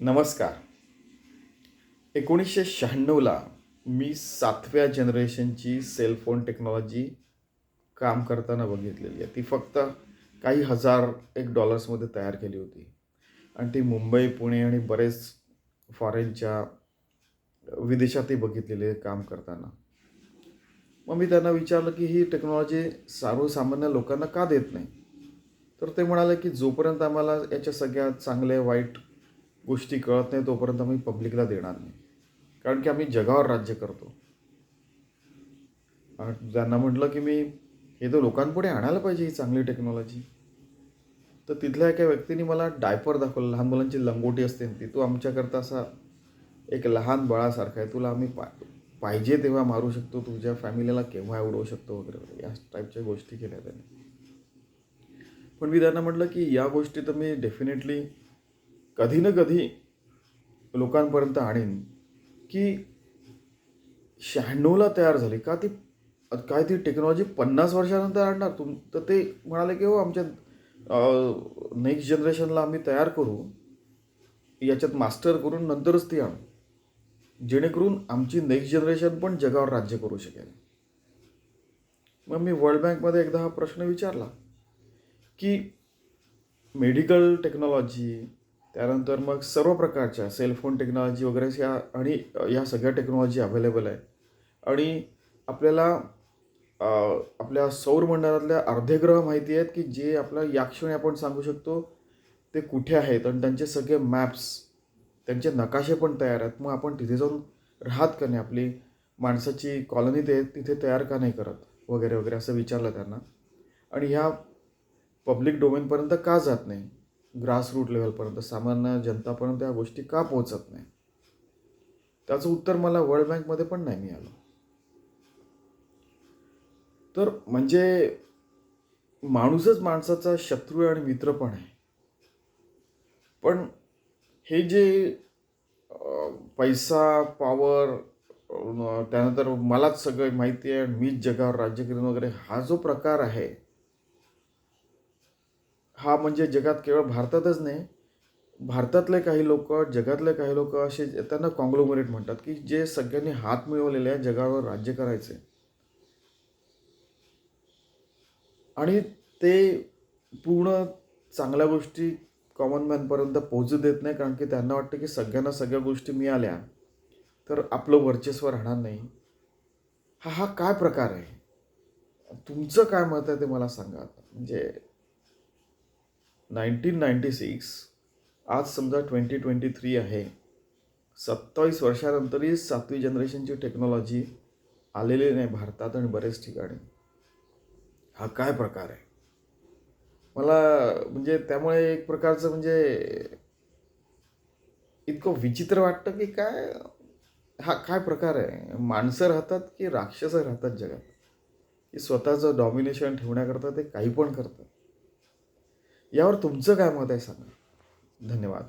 नमस्कार. एकोणीसशे शहाण्णवला मी सातव्या जनरेशनची सेलफोन टेक्नॉलॉजी काम करताना बघितलेली आहे. ती फक्त काही हजार एक डॉलर्समध्ये तयार केली होती. आणि ती मुंबई पुणे आणि बरेच फॉरेनच्या विदेशातही बघितलेली आहे काम करताना. मग मी त्यांना विचारलं की ही टेक्नॉलॉजी सर्वसामान्य लोकांना का देत नाही? तर ते म्हणाले की जोपर्यंत आम्हाला याच्या सगळ्या चांगल्या वाईट गोष्टी कळत नाही तोपर्यंत आम्ही पब्लिकला देणार नाही. कारण की आम्ही जगावर राज्य करतो. आणि त्यांना म्हटलं की मी हे तर लोकांपुढे आणायला पाहिजे ही चांगली टेक्नॉलॉजी तर तिथल्या एका व्यक्तीने मला डायपर दाखवलं. लहान मुलांची लंगोटी असते ती तू आमच्याकरता असा एक लहान बाळासारखा आहे. तुला आम्ही पा पाहिजे तेव्हा मारू शकतो. तुझ्या फॅमिलीला केव्हा उडवू शकतो वगैरे वगैरे. या टाईपच्या गोष्टी केल्या त्याने. पण मी त्यांना म्हटलं की या गोष्टी तर मी डेफिनेटली कधी ना कधी लोकांपर्यंत आणीन की शहाण्णवला तयार झाली. का ती काय ती टेक्नॉलॉजी पन्नास वर्षानंतर आणणार? तुम तर ते म्हणाले की हो आमच्या नेक्स्ट जनरेशनला आम्ही तयार करू. याच्यात मास्टर करून नंतरच ती आणू. जेणेकरून आमची नेक्स्ट जनरेशन पण जगावर राज्य करू शकेल. मग मी वर्ल्ड बँकमध्ये एकदा हा प्रश्न विचारला की मेडिकल टेक्नॉलॉजी त्यानंतर मग सर्व प्रकारच्या सेलफोन टेक्नॉलॉजी वगैरे ह्या आणि या सगळ्या टेक्नॉलॉजी अवेलेबल आहे आणि आपल्याला आपल्या सौरमंडळातल्या अर्धे ग्रह माहिती आहेत की जे आपल्या या क्षणी आपण सांगू शकतो ते कुठे आहेत आणि त्यांचे सगळे मॅप्स त्यांचे नकाशे पण तयार आहेत. मग आपण तिथे जाऊन राहत का नाही? आपली माणसाची कॉलनी ते तिथे तयार का नाही करत? वगैरे वगैरे असं विचारलं त्यांना. आणि ह्या पब्लिक डोमेनपर्यंत का जात नाही? ग्रासरूट लेवलपर्यंत सामान्य जनतापर्यंत या गोष्टी का पोहोचत नाही? त्याचं उत्तर मला वर्ल्ड बँकमध्ये पण नाही मिळालं. तर म्हणजे माणूसच माणसाचा शत्रू आहे आणि मित्र पण आहे. पण हे जे पैसा पॉवर त्यानंतर मलाच सगळं माहिती आहे आणि मीच जगावर राज्य करेन वगैरे हा जो प्रकार आहे हा म्हणजे जगात केवळ भारतातच नाही भारतातले काही लोक जगातले काही लोक असे त्यांना कॉंग्लोमरेट म्हणतात की जे सगळ्यांनी हात मिळवलेले आहे जगावर राज्य करायचे. आणि ते पूर्ण चांगल्या गोष्टी कॉमन मॅनपर्यंत पोहोचू देत नाही कारण की त्यांना वाटतं की सगळ्यांना सगळ्या गोष्टी मिळाल्या तर आपलं वर्चस्व राहणार नाही. हा हा काय प्रकार आहे? तुमचं काय मत आहे ते मला सांगा आता. म्हणजे नाईन्टीन नाईन्टी सिक्स आज समजा ट्वेंटी ट्वेंटी थ्री आहे. सत्तावीस वर्षानंतरही सातवी जनरेशनची टेक्नॉलॉजी आलेली नाही भारतात आणि बरेच ठिकाणी. हा काय प्रकार आहे? मला म्हणजे त्यामुळे एक प्रकारचं म्हणजे इतकं विचित्र वाटतं की काय हा काय प्रकार आहे? माणसं राहतात की राक्षस राहतात जगात? की स्वतःचं डॉमिनेशन ठेवण्याकरता ते काही पण करतात? यावर तुमचं काय मत आहे सांगा? धन्यवाद.